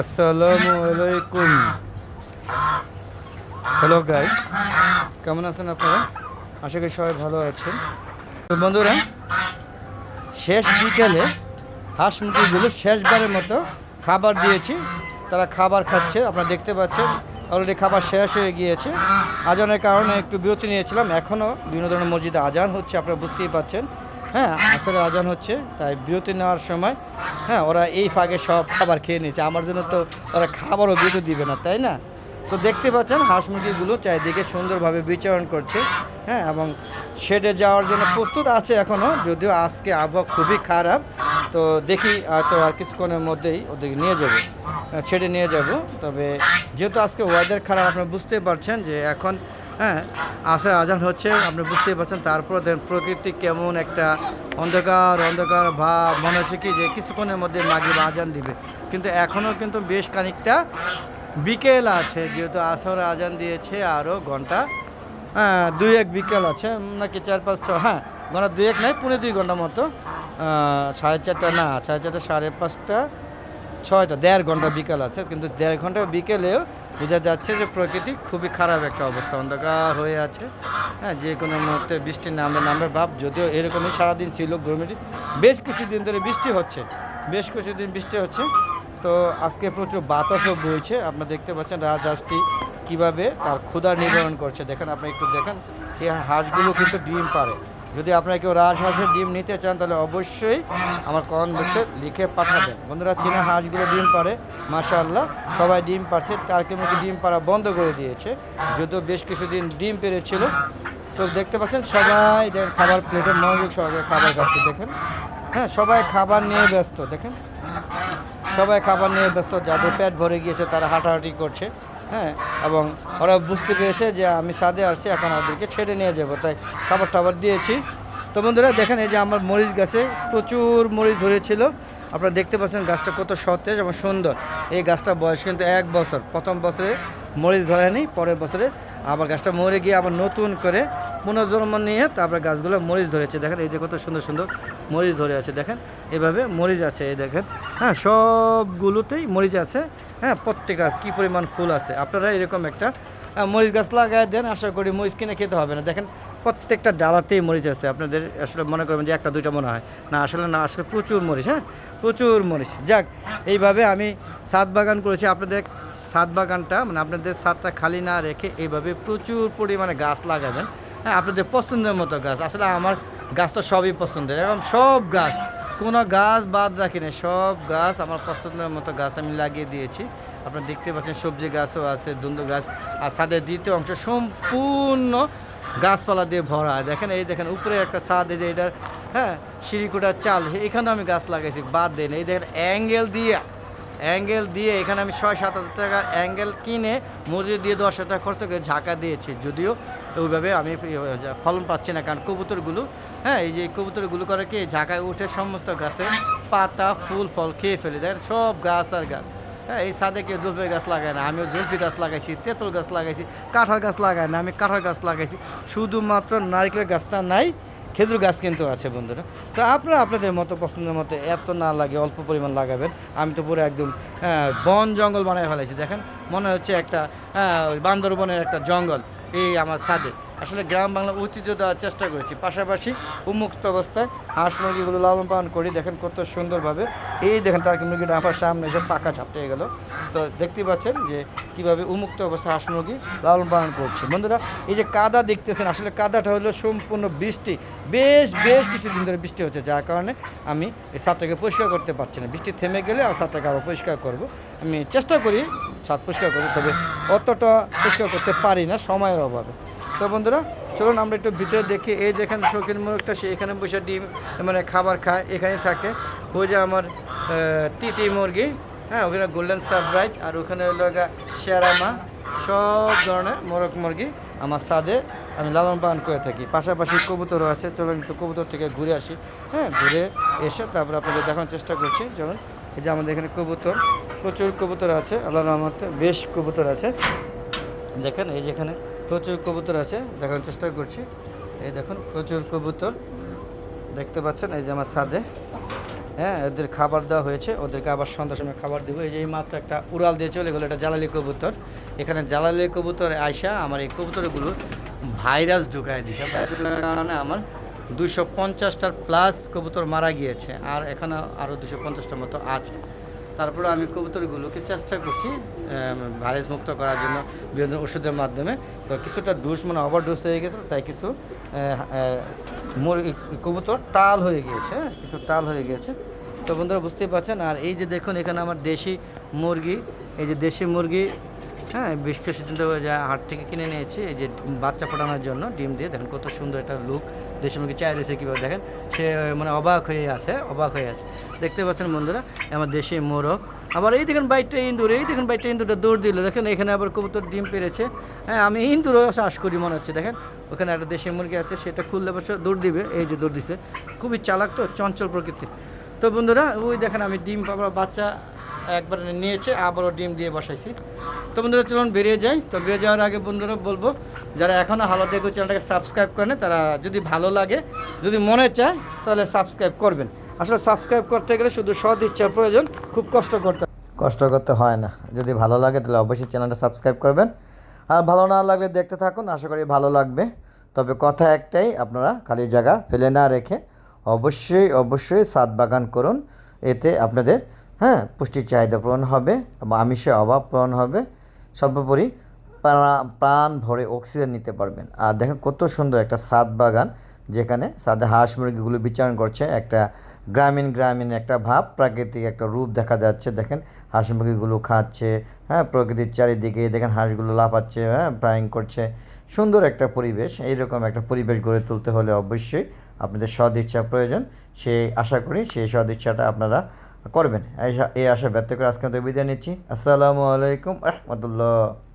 আসসালামু আলাইকুম। Hello guys কেমন আছেন আপনারা? আশা করি সবাই ভালো আছেন। বন্ধুরা, শেষ বিকেলে হাঁস মুরগিগুলো শেষবারের মতো খাবার দিয়েছি। তারা খাবার খাচ্ছে, আপনারা দেখতে পাচ্ছেন। অলরেডি খাবার শেষ হয়ে গিয়েছে। আজানের কারণে একটু বিরতি নিয়েছিলাম। এখনও বিভিন্ন ধরনের মসজিদে আজান হচ্ছে, আপনারা বুঝতেই পাচ্ছেন। হ্যাঁ আসলে আজান হচ্ছে, তাই বিরতি নেওয়ার সময় হ্যাঁ ওরা এই ফাঁকে সব খাবার খেয়ে নিয়েছে। আমার জন্য তো ওরা খাবারও বিরতি দিবে না, তাই না? তো দেখতে পাচ্ছেন, হাঁস মুরগিগুলো চারিদিকে সুন্দরভাবে বিচরণ করছে হ্যাঁ এবং শেডে যাওয়ার জন্য প্রস্তুত আছে এখনও যদিও আজকে আবহাওয়া খুবই খারাপ। তো দেখি হয়তো আর কিছুক্ষণের মধ্যেই ওদেরকে নিয়ে যাব ছেড়ে নিয়ে যাব। তবে যেহেতু আজকে ওয়েদার খারাপ, আপনারা বুঝতে পারছেন যে এখন হ্যাঁ আসার আজান হচ্ছে, আপনি বুঝতেই পারছেন, তারপর দেখেন প্রকৃতি কেমন একটা অন্ধকার অন্ধকার ভাব, মনে হচ্ছে কি যে কিছুক্ষণের মধ্যে মাগরিব আজান দিবে। কিন্তু এখনও কিন্তু বেশ খানিকটা বিকেল আছে, যেহেতু আসর আজান দিয়েছে আরও ঘণ্টা হ্যাঁ দুই এক বিকেল আছে, নাকি চার পাঁচ ছ হ্যাঁ ঘণ্টা দুই এক নাই, পুনে দুই ঘণ্টা মতো সাড়ে চারটা, না, সাড়ে চারটা, সাড়ে পাঁচটা ছয়টা, দেড় ঘণ্টা বিকেল আছে, কিন্তু দেড় ঘণ্টা বিকেলেও বোঝা যাচ্ছে যে প্রকৃতি খুবই খারাপ একটা অবস্থা, অন্ধকার হয়ে আছে। হ্যাঁ যে কোনো মুহূর্তে বৃষ্টি নামবে নামবে ভাব, যদিও এরকমই সারাদিন ছিল গরমিটি বেশ কিছুদিন ধরে বৃষ্টি হচ্ছে, বেশ কিছুদিন বৃষ্টি হচ্ছে। তো আজকে প্রচুর বাতাসও বইছে, আপনারা দেখতে পাচ্ছেন রাজহাঁসটি কীভাবে তার ক্ষুধা নিবারণ করছে। দেখেন, আপনি একটু দেখেন এই হাঁসগুলো কিন্তু ডিম পারে যদি আপনারা কেউ রাজহাঁসের ডিম নিতে চান, তাহলে অবশ্যই আমার কমেন্ট বক্সে লিখে পাঠাবেন। বন্ধুরা, চীনা হাঁসগুলো ডিম পারে মাশাআল্লাহ, সবাই ডিম পারছে তার কেমন ডিম পাড়া বন্ধ করে দিয়েছে। যদিও বেশ কিছুদিন ডিম পেরেছিল তো দেখতে পাচ্ছেন, সবাই খাবার প্লেটে মনোযোগ সহকারে খাবার খাচ্ছে, দেখেন। হ্যাঁ সবাই খাবার নিয়ে ব্যস্ত, দেখেন। সবাই খাবার নিয়ে ব্যস্ত, যাদের পেট ভরে গিয়েছে, তারা হাঁটাহাঁটি করছে। হ্যাঁ এবং ওরা বুঝতে পেরেছে যে আমি সাদে আসছি, এখন ওদেরকে ছেড়ে নিয়ে যাব। তাই খাবার টাবার দিয়েছি। তো বন্ধুরা, দেখেন এই যে আমার মরিচ গাছে প্রচুর মরিচ ধরেছিল। আপনারা দেখতে পাচ্ছেন গাছটা কত সতেজ এবং সুন্দর। এই গাছটা বয়স কিন্তু এক বছর। প্রথম বছরে মরিচ ধরেনি পরের বছরে আবার গাছটা মরে গিয়ে আবার নতুন করে পুনর্জন্ম নিয়ে তারপরে গাছগুলো মরিচ ধরেছে। দেখেন, এই যে কত সুন্দর সুন্দর মরিচ ধরে আছে, দেখেন। এভাবে মরিচ আছে, এই দেখেন। হ্যাঁ সবগুলোতেই মরিচ আছে। হ্যাঁ প্রত্যেকটা কী পরিমাণ ফুল আছে? আপনারা এরকম একটা মরিচ গাছ লাগায় দেন, আশা করি মরিচ কিনে খেতে হবে না। দেখেন প্রত্যেকটা ডালাতেই মরিচ আছে। আপনাদের আসলে মনে করবেন যে একটা, দুইটা মনে হয়। না, আসলে না, আসলে প্রচুর মরিচ হ্যাঁ? প্রচুর মরিচ। যাক, এইভাবে আমি সাত বাগান করেছি। আপনাদের সাত বাগানটা মানে আপনাদের সাতটা খালি না রেখে এইভাবে প্রচুর পরিমাণে গাছ লাগাবেন। হ্যাঁ আপনাদের পছন্দের মতো গাছ। আসলে আমার গাছ তো সবই পছন্দের, এবং সব গাছ কোনো গাছ বাদ রাখি না সব গাছ আমার পছন্দের মতো গাছ আমি লাগিয়ে দিয়েছি। আপনার দেখতে পাচ্ছেন সবজি গাছও আছে, দুন্দু গাছ। আর ছাদের দ্বিতীয় অংশ সম্পূর্ণ গাছপালা দিয়ে ভরা। দেখেন, এই দেখেন, উপরে একটা ছাদ, এই যে এটার হ্যাঁ সিঁড়িকোটার চাল, এখানেও আমি গাছ লাগাইছি, বাদ দেন এই দেখেন, অ্যাঙ্গেল দিয়ে অ্যাঙ্গেল দিয়ে এখানে আমি ছয়, সাত হাজার টাকার অ্যাঙ্গেল কিনে মজুরি দিয়ে দশ হাজার টাকা খরচ করে ঝাঁকা দিয়েছি। যদিও ওইভাবে আমি ফলন পাচ্ছি না, কারণ কবুতরগুলো হ্যাঁ এই যে কবুতরগুলো করে কি, ঝাঁকায় উঠে সমস্ত গাছে পাতা, ফুল, ফল খেয়ে ফেলে দেয়, সব গাছ আর গাছ। হ্যাঁ এই সাদে কেউ জলপাই গাছ লাগায় না, আমিও জলপি গাছ লাগাইছি, তেঁতুল গাছ লাগাইছি, কাঁঠাল গাছ লাগায় না, আমি কাঁঠাল গাছ লাগাইছি। শুধুমাত্র নারকেল গাছটা নাই খেজুর গাছ কিন্তু আছে বন্ধুরা। তো আপনারা আপনাদের মতো পছন্দের মতো এত না লাগে অল্প পরিমাণ লাগাবেন। আমি তো পুরো একদম হ্যাঁ, বন জঙ্গল বানায় ফেলাইছি। দেখেন মনে হচ্ছে একটা হ্যাঁ, বান্দরবনের একটা জঙ্গল এই আমার ছাদে। আসলে গ্রাম বাংলা ঐতিহ্য দেওয়ার চেষ্টা করেছি। পাশাপাশি উন্মুক্ত অবস্থায় হাঁস মুরগিগুলো লালন পালন করি। দেখেন কত সুন্দরভাবে। এই দেখেন টার্কি মুরগিটা আমার সামনে এসে পাকা ঝাপটে গেল। তো দেখতে পাচ্ছেন যে কীভাবে উন্মুক্ত অবস্থায় হাঁস মুরগি লালন পালন করছে। বন্ধুরা, এই যে কাদা দেখতেছেন, আসলে কাদাটা হলো সম্পূর্ণ বৃষ্টি। বেশ বেশ কিছুদিন ধরে বৃষ্টি হচ্ছে, যার কারণে আমি এই ছাদটাকে পরিষ্কার করতে পারছি না। বৃষ্টি থেমে গেলে আর ছাদটাকে আরও পরিষ্কার করব। আমি চেষ্টা করি ছাদ পরিষ্কার করি তবে অতটা পরিষ্কার করতে পারি না সময়ের অভাবে। তো বন্ধুরা, চলুন আমরা একটু ভিতরে দেখি। এই দেখেন শৌখিন মুরগটা, সে এখানে বসে ডিম মানে খাবার খায় এখানে থাকে। ওই যে আমার তিতি মুরগি হ্যাঁ ওখানে গোল্ডেন সাবরাইট আর ওখানে হলো গা শেরামা সব ধরনের মোরগ মুরগি আমার সাদে আমি লালন পালন করে থাকি। পাশাপাশি কবুতরও আছে, চলুন একটু কবুতর থেকে ঘুরে আসি। হ্যাঁ ঘুরে এসে তারপরে আপনাদের দেখানোর চেষ্টা করছি। চলুন, এই যে আমাদের এখানে কবুতর, প্রচুর কবুতর আছে আল্লাহ রহমতে বেশ কবুতর আছে। দেখেন, এই যেখানে প্রচুর কবুতর আছে, দেখানোর চেষ্টা করছি। এই দেখুন, প্রচুর কবুতর। দেখতে পাচ্ছেন, এই যে আমার ছাদে। হ্যাঁ ওদের খাবার দেওয়া হয়েছে, ওদেরকে আবার সন্ধ্যার সময় খাবার দেবো। এই যে মাত্র একটা উড়াল দিয়ে চলে গেলো, এটা জ্বালালি কবুতর। এখানে জ্বালালি কবুতর আইসা আমার এই কবুতরগুলো ভাইরাস ঢুকায় দিছে। কারণে আমার দুশো পঞ্চাশটার প্লাস কবুতর মারা গিয়েছে, আর এখানে আরও দুশো পঞ্চাশটার মতো আছে। তারপরে আমি কবুতরগুলোকে চেষ্টা করছি ভাইরাস মুক্ত করার জন্য বিভিন্ন ওষুধের মাধ্যমে। তো কিছুটা ডোজ মানে ওভার ডোজ হয়ে গেছে তাই কিছু কবুতর টাল হয়ে গিয়েছে হ্যাঁ, কিছু টাল হয়ে গিয়েছে। তো বন্ধুরা বুঝতেই পারছেন, আর এই যে দেখুন এখানে আমার দেশি মুরগি, এই যে দেশি মুরগি হ্যাঁ বেশ কিছুদিন যা হাট থেকে কিনে নিয়েছি, এই যে বাচ্চা ফোটানোর জন্য ডিম দিয়ে, দেখেন কত সুন্দর একটা লুক দেশি মুরগি চাই রয়েছে কীভাবে দেখেন, সে মানে অবাক হয়ে আছে, অবাক হয়ে আছে। দেখতে পাচ্ছেন বন্ধুরা আমার দেশি মোরগ। আবার এই দেখেন বাইকটা ইন্দুর এই দেখেন বাইকটা ইন্দুরটা দৌড় দিল, দেখেন এখানে আবার কবুতর ডিম পেরেছে। হ্যাঁ আমি ইন্দুরও চাষ করি মনে হচ্ছে, দেখেন, ওখানে একটা দেশি মুরগি আছে, সেটা খুললে বসে দৌড় দিবে, এই যে দৌড় দিছে। খুবই চালাক তো, চঞ্চল প্রকৃতির। তো বন্ধুরা, ওই দেখেন আমি ডিম পাবার বাচ্চা একবার নিয়েছে, আবারও ডিম দিয়ে বসাইছি। তো বন্ধুরা, চলুন বেরিয়ে যাই। তো বেরিয়ে যাওয়ার আগে বন্ধুরা বলব, যারা এখনও হালো দেখো চ্যানেলটাকে সাবস্ক্রাইব করেন তারা যদি ভালো লাগে, যদি মনে চায়, তাহলে সাবস্ক্রাইব করবেন। আসলে সাবস্ক্রাইব করতে গেলে শুধু সৎ ইচ্ছার প্রয়োজন, খুব কষ্ট করতে কষ্ট করতে হয় না। যদি ভালো লাগে, তাহলে অবশ্যই চ্যানেলটা সাবস্ক্রাইব করবেন। আর ভালো না লাগলে দেখতে থাকুন, আশা করি ভালো লাগবে। তবে কথা একটাই, আপনারা খালি জায়গা ফেলে না রেখে অবশ্যই অবশ্যই সাত বাগান করুন। এতে আপনাদের হ্যাঁ পুষ্টির চাহিদা পূরণ হবে এবং আমিষের অভাব পূরণ হবে। সর্বোপরি প্রা- প্রাণ ভরে অক্সিজেন নিতে পারবেন। আর দেখেন কত সুন্দর একটা সাত বাগান, যেখানে সাদা হাঁস মুরগিগুলো বিচরণ করছে। একটা গ্রামীণ গ্রামীণ একটা ভাব, প্রাকৃতিক একটা রূপ দেখা যাচ্ছে। দেখেন হাঁস মুরগিগুলো খাচ্ছে হ্যাঁ প্রকৃতির চারিদিকে দেখেন হাঁসগুলো লাফাচ্ছে হ্যাঁ ফ্রাইং করছে। সুন্দর একটা পরিবেশ, এইরকম একটা পরিবেশ গড়ে তুলতে হলে অবশ্যই আপনাদের সদিচ্ছা প্রয়োজন। সে আশা করি সেই সদিচ্ছাটা আপনারা করবেন। এই আশা- ব্যক্ত করে আজকে বিদায় নিচ্ছি। আসসালামু আলাইকুম রহমতুল্লাহ।